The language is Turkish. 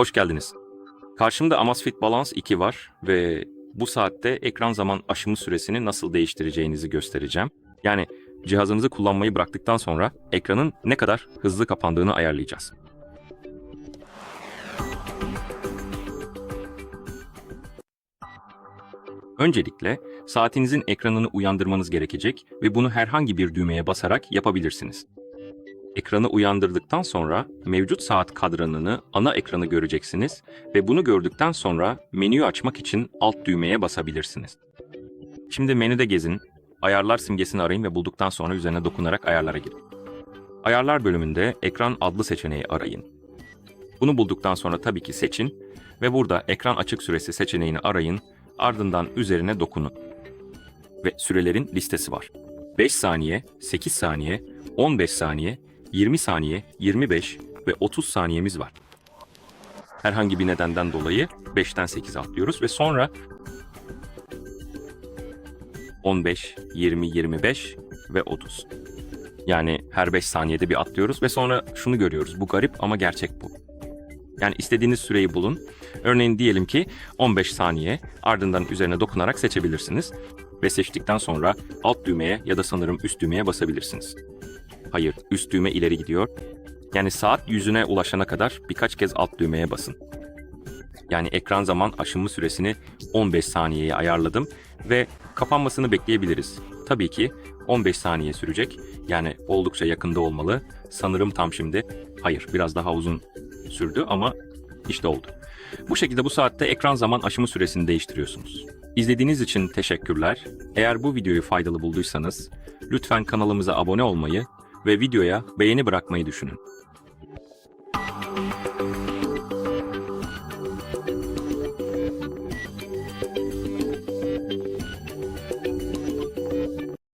Hoş geldiniz. Karşımda Amazfit Balance 2 var ve bu saatte ekran zaman aşımı süresini nasıl değiştireceğinizi göstereceğim. Yani cihazınızı kullanmayı bıraktıktan sonra ekranın ne kadar hızlı kapandığını ayarlayacağız. Öncelikle saatinizin ekranını uyandırmanız gerekecek ve bunu herhangi bir düğmeye basarak yapabilirsiniz. Ekranı uyandırdıktan sonra mevcut saat kadranını, ana ekranı göreceksiniz ve bunu gördükten sonra menüyü açmak için alt düğmeye basabilirsiniz. Şimdi menüde gezin, ayarlar simgesini arayın ve bulduktan sonra üzerine dokunarak ayarlara girin. Ayarlar bölümünde ekran adlı seçeneği arayın. Bunu bulduktan sonra tabii ki seçin ve burada ekran açık süresi seçeneğini arayın, ardından üzerine dokunun. Ve sürelerin listesi var. 5 saniye, 8 saniye, 15 saniye, 20 saniye, 25 ve 30 saniyemiz var. Herhangi bir nedenden dolayı 5'ten 8 atlıyoruz ve sonra 15, 20, 25 ve 30. Yani her 5 saniyede bir atlıyoruz ve sonra şunu görüyoruz. Bu garip ama gerçek bu. Yani istediğiniz süreyi bulun. Örneğin diyelim ki 15 saniye ardından üzerine dokunarak seçebilirsiniz. Ve seçtikten sonra alt düğmeye ya da sanırım üst düğmeye basabilirsiniz. Hayır, üst düğme ileri gidiyor. Yani saat yüzüne ulaşana kadar birkaç kez alt düğmeye basın. Yani ekran zaman aşımı süresini 15 saniyeye ayarladım ve kapanmasını bekleyebiliriz. Tabii ki 15 saniye sürecek. Yani oldukça yakında olmalı. Sanırım tam şimdi. Hayır, biraz daha uzun sürdü ama işte oldu. Bu şekilde bu saatte ekran zaman aşımı süresini değiştiriyorsunuz. İzlediğiniz için teşekkürler. Eğer bu videoyu faydalı bulduysanız lütfen kanalımıza abone olmayı ve videoya beğeni bırakmayı düşünün.